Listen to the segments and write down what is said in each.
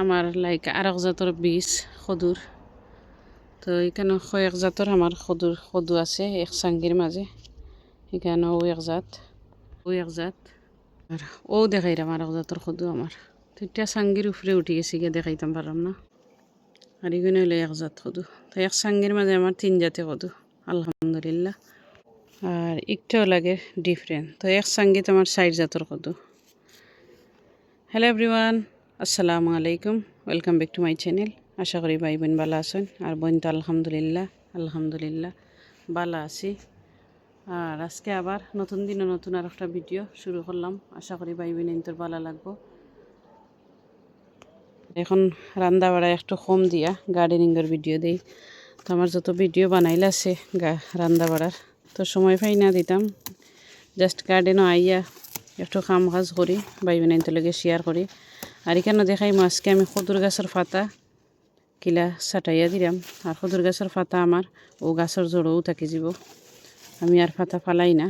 আমার লাইক আরক জাতর বীজ সদুর তো এখানে কয়েক জাতর আমার সদুর সদু আছে, এক সাঙ্গির মাঝে এখানে ও এক জাত, ও এক জাত। আর ও দেখাইলাম আরক জাতর সদু আমার তো এটা সাঙ্গির উপরে উঠে গেছে গিয়ে, দেখাইতাম পারলাম না। আর এখানে হলো এক জাত সদু। তো এক সাঙ্গির মাঝে আমার তিন জাতে সদু, আলহামদুলিল্লাহ। আর একটাও লাগে ডিফারেন্ট তো এক সাঙ্গিত আমার ষাট জাতর সদু। হ্যালো এভরিওয়ান আসসালামু আলাইকুম। Welcome back to my channel আশা করি ভাই বোন ভালো আছেন। আর বোন তো আলহামদুলিল্লাহ আলহামদুলিল্লাহ ভালো আছি। আর আজকে আবার নতুন দিনে নতুন আর একটা ভিডিও শুরু করলাম। আশা করি ভাই বোন তোর ভালো লাগবো। এখন রান্না বাড়া একটু কম দিয়া গার্ডেনিংয়ের ভিডিও দেই। তো আমার যত ভিডিও বানাইলে আছে গা বাড়ার, তো সময় পাই না দিতাম। জাস্ট গার্ডেনও আইয়া একটু কাম কাজ করি ভাই বোন লগে শেয়ার করি। আর এখানে দেখাই আজকে আমি খদুর গাছের পাতা কিলা ছাটাইয়া দিলাম। আর খদুর গাছের পাতা আমার ও গাছের জড়ও থাকি যাব। আমি আর পাতা ফালাই না।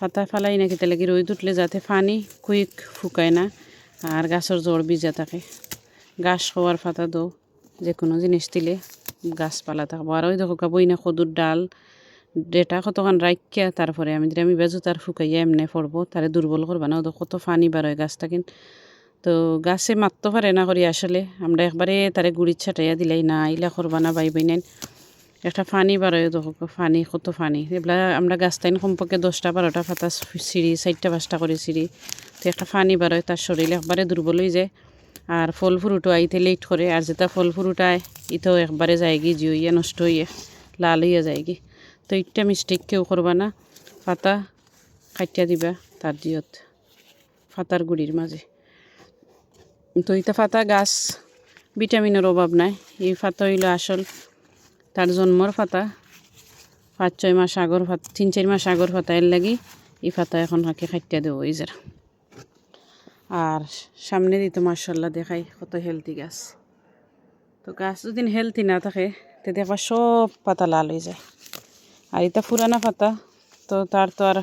পাতা ফালাই না কেটে লাগি রোদ উঠলে যাতে পানি কুইক ফুকায় না আর গাছের জড় ভিজা থাকে। গাছ খাওয়ার পাতা দো যে কোনো জিনিস দিলে গাছপালা থাকব। আর ওই দেখো বই না খদুর ডাল, ডেটা কতক্ষণ রাখিয়া তারপরে আমি আমি বেজো তার ফুকাইয়া এমনি পড়ব তারে দুর্বল করবা না। কত পানি বার হয় গাছ থাকেন। তো গাছে মারতে পারে না করি আসলে। আমরা একবারে তারে গুড়ি ছাটাইয়া দিলাই না, ইলা করবা না, বাই বাইনেন একটা ফানি বারোয় দেখো, ফানি, কত ফানি। এগুলা আমরা গাছ টাইন কমপক্ষে দশটা, বারোটা ফাতা সিঁড়ি চারটা পাঁচটা করে সিঁড়ি তো একটা ফানি বারোয় তার শরীর একবারে দুর্বল হয়ে যায়। আর ফল ফুরুটো আইতে লেট করে, আর যেটা ফল ফুরুটায়, ইতেও একবারে যায় গি জিয়ে নষ্ট হইয়ে, লাল হইয়া যায় তো ইটা মিস্টেক কেউ করবা না। পাতা কাটিয়া দিবা, তার দিয়ত ফাতার গুড়ির মাঝে। তো ইটা ফাতা গাছ ভিটামিনের অভাব নাই। এই ফাতা হইল আসল, তার জন্মর ফাতা। পাঁচ, ছয় মাস আগর ফাত, তিন, চার মাস আগর ফাতা, এর লাগি এই ফাতা এখন হাঁকে খাইটিয়া দেবো, এই যারা আর সামনে দিতে মার্শাল্লাহ দেখাই কত হেলদি গাছ। তো গাছ যদি হেলদি না থাকে তে দেখবা সব পাতা লাল হয়ে যায়। আর এটা পুরানা পাতা তো তার তো আর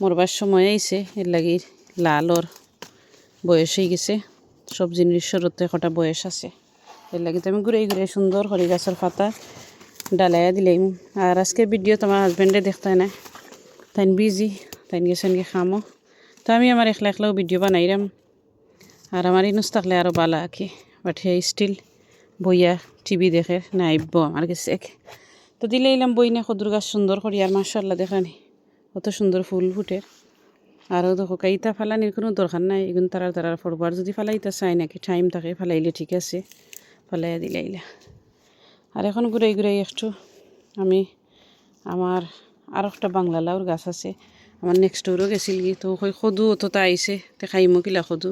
মরবার সময় আইছে, এর লাগি লালর বয়স হয়ে গেছে। সব জিনিসের তো একটা বয়স আছে। এর লাগি তো আমি ঘুরে ঘুরে সুন্দর করে গাছের পাতা ডালাইয়া দিলাম। আর আজকে ভিডিও তোমার হাজব্যান্ডে দেখতে না। তাই বিজি তাই গেছেন গিয়ে খামো। তো আমি আমার একলা একলাও ভিডিও বানাইলাম আর আমার ইনুস থাকলে আরও বালা আঁকি। বাট হে স্টিল বইয়া টিভি দেখে না আইব আমার কাছে। তো দিলে এলাম বই না সদুর গাছ সুন্দর করি। আর মার্শাল্লাহ দেখানি, কত সুন্দর ফুল ফুটে। আরও দেখো কাইতা ফালানির কোনো দরকার নাই। এগুলো তারা তারা আর যদি ফালাইতে চাই নাকি টাইম থাকে, ফালাইলে ঠিক আছে। ফালাইয়া দিলাইলা আর এখন ঘুরাই ঘুরাই একটু আমি আমার আর একটা বাংলা গাছ আছে। আমার নেক্সট ডোরও গেছিল কি তো ওই সদু অতটা আইছে তে খাইমো কিলা সদু।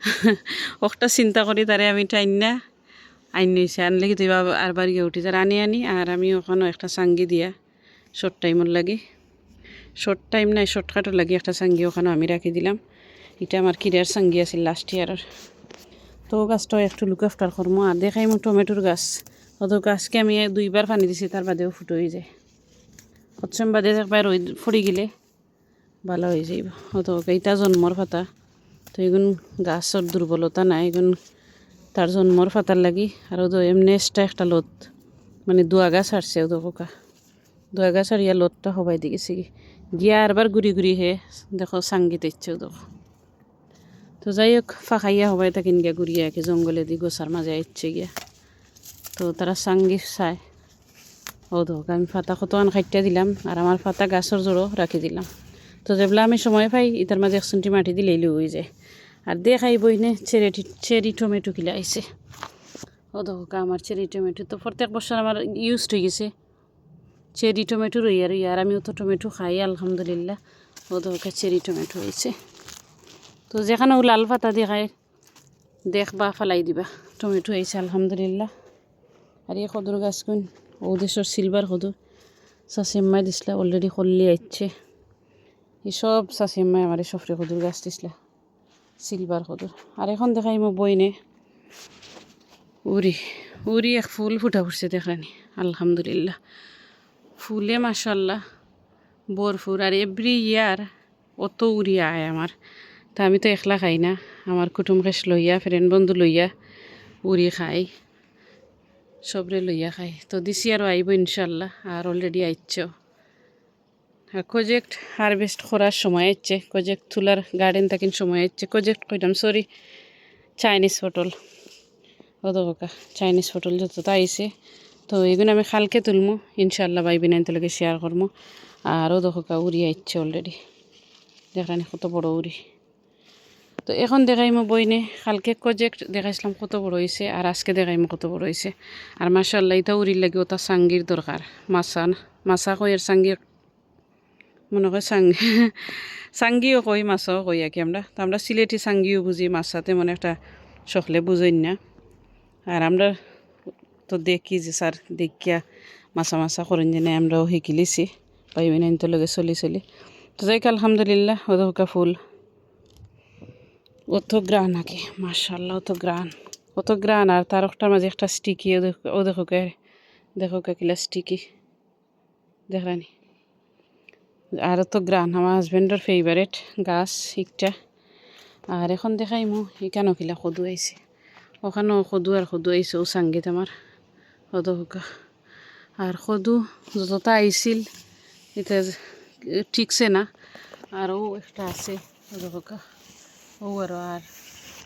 একটা চিন্তা করি তারে আমি টাইন না আইন নিছে আনলে কি তুই আর বাড়ি উঠি যার আনি আনি আর আমি ওখানে একটা সাঙ্গি দিয়া। শর্ট টাইমর লাগি। শর্ট টাইম নাই শর্টকাটও লাগি একটা সাঙ্গি ওখানে আমি রাখি দিলাম। এটা আমার কিরার সাঙ্গি আছিল লাস্ট ইয়ারের তো গাছটা একটু লুক আফটার করব আর দেখাই মো টমেটোর গাছ। অত গাছকে আমি দুইবার পানি দিছি তার বাদেও ফুটো হয়ে যায়। হচ্ছম বাদে একবার রই ফড়ি গেলে ভালো হয়ে যাইব। অত এইটা জন্মর ফাতা তো এগুন গাছের দুর্বলতা নাই এগুন তার জন্মর ফাতার লাগি। আর তো এমনি এক্সট্রা একটা লত মানে দুয়া গাছ হারছে ও কোকা দুয়া গাছ আর লতটা সবাই দি গেছে কি গিয়া আরবার ঘুরি ঘুরি হে দেখো সাঙ্গিতে ইচ্ছে দেখো তো যাই হোক ফাঁকাইয়া সবাই থাকিন গিয়া ঘুরিয়া একে জঙ্গলে দি গোসার মাঝে ইচ্ছে গিয়া। তো তারা সাঙ্গি চায়। ও দেখো আমি ফাতা কতক্ষণ খাইটা দিলাম, আর আমার ফাতা গাছের জোরও রাখি দিলাম। তো যেগুলো আমি সময় পাই ইতার মাঝে এক সেন্টি মাটি দিলেই হয়ে যায়। আর দেখাই বইনে চেরি চেরি টমেটো কিলা আইছে। ও দেখো আমার চেরি টমেটো তো প্রত্যেক বছর আমার ইউজ হয়ে গেছে। চেরি টমেটো রই আর আর আমিও তো টমেটো খাই, আলহামদুলিল্লাহ। ও দেখো চেরি টমেটো হয়েছে। তো যেখানেও লাল পাতা দেখায় দেখবা, ফালাই দিবা। টমেটো হয়েছে, আলহামদুলিল্লাহ। আর এই সদর গাছগুন ও দেশের সিলভার সদর চাষিম্মাই দিছিলা অলরেডি খল্লি আইছে সব চাষিম্মাই আমার সফরে সদুর গাছ দিছিলা সিলভার সদুর আর এখন দেখাই মো বইনে। উরি উরি এক ফুল ফুটা ফুটছে দেখানি আলহামদুলিল্লাহ। ফুলে মাসাল্লাহ বরফুর আর এভরি ইয়ার অত উড়িয়া আয় আমার। তা আমি তো একলা খাই না। আমার কুটুম খেস লইয়া ফ্রেন্ড বন্ধু লইয়া উড়ি খাই। সবরে লইয়া খাই। তো দিছি আরও আইব ইনশাল্লাহ আর অলরেডি আইচ্ছ। আর প্রজেক্ট হারভেস্ট করার সময় হচ্ছে প্রজেক্ট তুলার গার্ডেন থাকেন সময় হচ্ছে প্রজেক্ট কইতাম সরি চাইনিজ ও দোকা চাইনিজ পটল যত আইছে। তো এগুলো আমি খালকে তুলমু ইনশাল্লাহ বাই বিনাইন তোলকে শেয়ার করব আর ও দোকা উড়ি আইচ্ছে অলরেডি দেখানি কত বড় উড়ি। তো এখন দেখাইমো বইনে, কালকে প্রজেক্ট দেখাইছিলাম কত বড় হয়েছে আর আজকে দেখাইমো কত বড় হয়েছে আর মাসাল্লাহ এটা উড়ির লাগে ওটা সাঙ্গির দরকার, মাছা কই আর সাঙ্গি মনে হয় সাঙ্গি সাঙ্গিও কই, মাছও কই আর কি আমরা। তো আমরা সিলেটি সাঙ্গিও বুঝি, মাছাতে মনে একটা সকলে বুঝই না। আর আমরা তো দেখি যে স্যার দেখিয়া মাছা মাছা করেন যে আমরাও শিকিলিছি পাইবেন তো লগে চলি চলি। তো যাই আলহামদুলিল্লাহ ওদকা ফুল। অত গ্রান আগে মার্শাল্লাহ অত গ্রান। অত গ্রান, আর তার একটার মাঝে একটা স্টিকি ও দেখো কে দেখো কে কিলা স্টিকি দেখলানি? আর তো গ্রান, আমার হাজবেন্ডের ফেভারেট গাছ একটা। আর এখন দেখাই মো এখানেও কিলা সদু আইছে। ওখানেও সদু আর সদু আইছে, ও সাঙ্গীত আমার। সদু আর সদু যতটা আইছিল এটা ঠিকছে না আর ও একটা আছে সদু ও আরও আর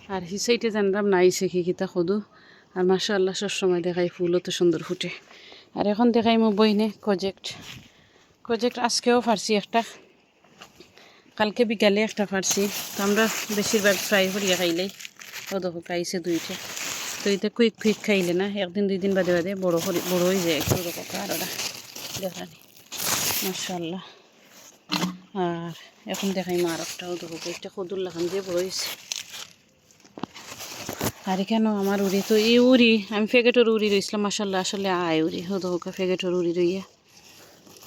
আর হিসাইটে জানলাম নাই কি কিতা সদু আর মাসা আল্লাহ সবসময় দেখাই ফুলও তো সুন্দর ফুটে আর এখন দেখাই মো বইনে প্রজেক্ট প্রজেক্ট আজকেও ফারছি একটা কালকে বিকালে একটা ফারছি তো আমরা বেশিরভাগ ফ্রাই করিয়া খাইলেই দেখো খাইছে দুইটা তো এটা কুইক কুইক খাইলে না, একদিন দুই দিন বাদে বাদে বড় করি বড় হয়ে যায় একটু দেখো কারোটা দেখানি। মাসাল্লাহ আর এখন দেখাই মা আর একটাও দেখো একটা কদুর লাগান দিয়ে বড় হয়েছে। আর কেন আমার উড়ি? তো এই উড়ি, আমি ফেগেটর উড়ি রয়েছিলাম মাসাল্লাহ আসলে আয় উড়ি হতো হোকা ফেগেটর উড়ি রইয়া।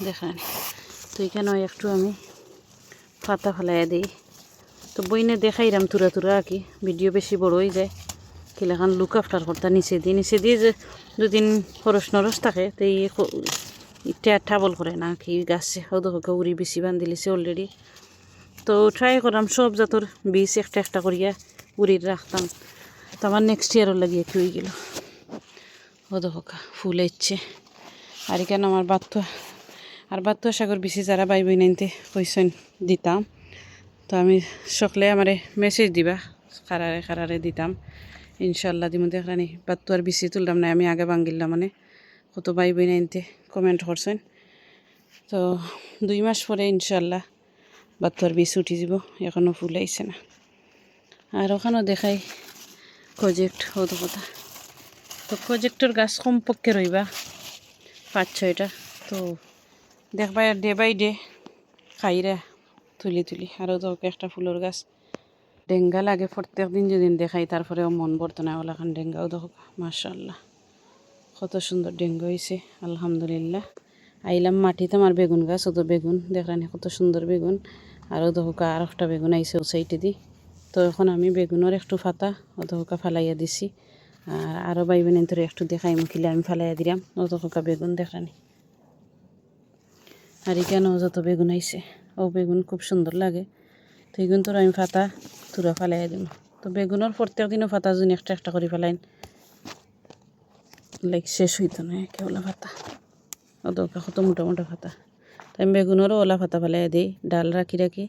দেখান। তো এখানেও একটু আমি পাতা ফেলাইয়া দিই। তো বইনে দেখাইরাম তুরা তুরা আর কি, ভিডিও বেশি বড় হয়ে যায়। কিলাখান লুক আফটার করতা নিচে দিয়ে নিচে দিয়ে যে দুদিন খরচ নরস থাকে, তো এই ইটা ঠাবল করে না কি গাছে হোকা উড়ি বেশি বান্ধিলিছে অলরেডি তো ট্রাই করাম সব জাতর বীজ একটা একটা করিয়া উড়ির রাখতাম তো আমার নেক্সট ইয়ারও লাগিয়ে কি গেল। হোকা, ফুল ইচ্ছে আর এখানে আমার বাত্ত আর বাত্ত সাগর বেশি যারা বাই বই নাইতে কইসন দিতাম। তো আমি সকলে আমারে মেসেজ দিবা কারারে কারারে দিতাম। ইনশাল্লাহ দিমু দেখলানি, বাত্তু আর বেশি তুললাম না, আমি আগে বাঙ্গিলাম মানে। কত বাই বই নাইনতে কমেন্ট করছেন। তো দুই মাস পরে ইনশাল্লাহ বাত্তু আর বেশি উঠি যাব এখনও ফুল আইছে না। আর ওখানেও দেখাই প্রজেক্ট হতো কথা। তো প্রজেক্টর গাছ কমপক্ষে রইবা পাঁচ ছয়টা। তো দেখবা ডে বাই ডে খাইরা তুলি তুলি আরও তো একটা ফুলের গাছ। ডেঙ্গা লাগে প্রত্যেক দিন যেদিন দেখাই, তারপরেও মন বর্তনা ওলাখান ডেঙ্গাও দেখো মার্শাল্লাহ কত সুন্দর ডেঙ্গু হয়েছে আলহামদুলিল্লাহ। আইলাম মাটিতে আমার বেগুন গাছ তো বেগুন, দেখলানি কত সুন্দর বেগুন। আরও দেখোকা, আর একটা বেগুন আইসে ও সাইডে দি। তো এখন আমি বেগুনের একটু ফাতা ও দেখোকা, ফালাইয়া দিছি। আর আরও বাইবেন তোর একটু দেখাই মুখিলে আমি ফালাইয়া দিলাম। ও দেখোকা বেগুন দেখলানি আর এখানেও যত বেগুন আইসে ও বেগুন খুব সুন্দর লাগে। তো এগুন তোর আমি ফাতা তুরা ফেলাই দিম। তো বেগুনের প্রত্যেক দিনও ফাতা যদি একটা একটা করে ফেলাইন। লাইক শেষ হইতো না কেওলা ফাতা দরকার কত মোটা মোটা ফাতা তাই বেগুনেরও ওলা ফাতা ফেলাই দিই, ডাল রাখি রাখি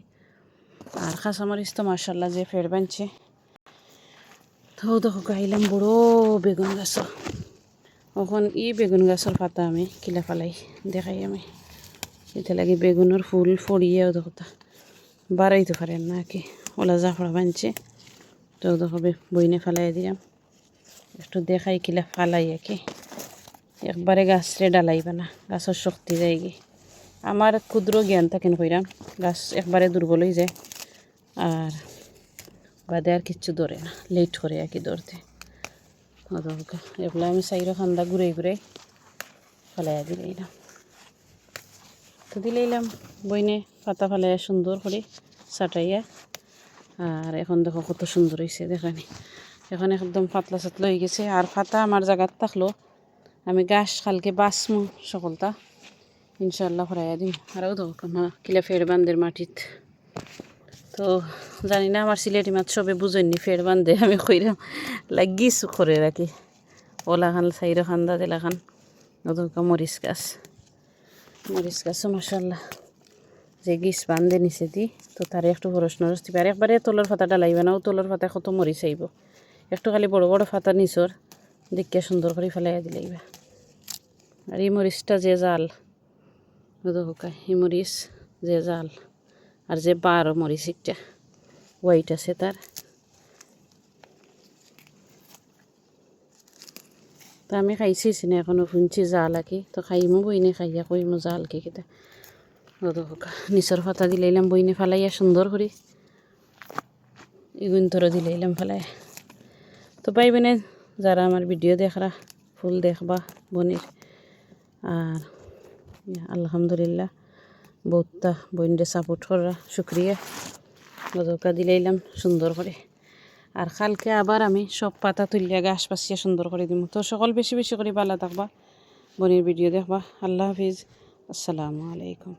আর খাসামরিচ তো মার্শাল্লাহ যে ফের বানছে তো দেখো গাইলাম বড় বেগুন গাছ এখন ই বেগুন গাছের পাতা আমি কিলা ফেলাই, দেখাই আমি। এটা লাগে বেগুনের ফুল ফড়িয়েও দেখো তা। বাড়াইতে পারেন না কি। ওলা জাফড়া বানছে। তো দেখো বইনে ফেলাই দিলাম। একটু দেখাই কিলা ফালাই কি। একবারে গাছরে ডালাইবা না, গাছের শক্তি যায় কি। আমার ক্ষুদ্র জ্ঞান থাকেন কইরাম, গাছ একবারে দুর্বল হয়ে যায়। আর বাদে আর কিচ্ছু ধরে না, লেট করে আর কি ধরতে। এগুলো আমি সাইরো খান্দা ঘুরে ঘুরে ফেলাই দিলাই না তো দিলাইলাম, বইনে পাতা ফালাইয়া সুন্দর করে সাটাইয়া আর এখন দেখো কত সুন্দর হয়েছে দেখানি। এখন একদম পাতলা সাতলা হয়ে গেছে। আর ফাতা আমার জায়গাত থাকল, আমি গাছ কালকে বাঁচমু সকলটা। ইনশাল্লাহ ফরাইয়া দিম। আরও দেখো কিলা ফের বান্ধের মাটিত। তো জানি না, আমার সিলেটি মাছ সবে বুঝেননি ফের বান্ধে আমি কইরাম লাগিয়েছু করে রাখি। ওলা খান, সাইরো খান, দাদেলা খান। নতুন মরিচ গাছ। মরিচ গাছও মাসাল্লাহ যে গিস বান্ধে নিচে দি, তো তার একটু প্রশ্ন রস্তি আর একবারে তলর ফাতাটা লাগবে না, ও তলর ফাতা কত মরিচ চাইব। একটু খালি বড় বড় ফাতা নিচর দেখিয়া সুন্দর করে ফেলাই দিলাইবা আর এই যে জাল দেখো এই যে জাল আর যে বার মরিচ একটা হোয়াইট আছে তার তা আমি খাইছি না এখনও শুনছি জাল আঁকি, তো খাইমো বইনে, খাইয়া কইমো জাল কি কিতা দেখো নিচর ফাতা দিলাইলাম বইনে ফেলাইয়া সুন্দর করে ইগুন তোর দিলাইলাম ফেলাই তো পাইবেনে যারা আমার ভিডিও দেখরা ফুল দেখবা বনির আর আলহামদুলিল্লাহ, বহুতটা বইনরে সাপোর্ট করা শুক্রিয়া গদকা দিলাইলাম সুন্দর করে আর কালকে আবার আমি সব পাতা তুলিয়া গাছ পাশিয়া সুন্দর করে দিব তো সকল বেশি বেশি করে ভালো থাকবা বনির ভিডিও দেখবা। আল্লাহ হাফিজ। আসসালামু আলাইকুম।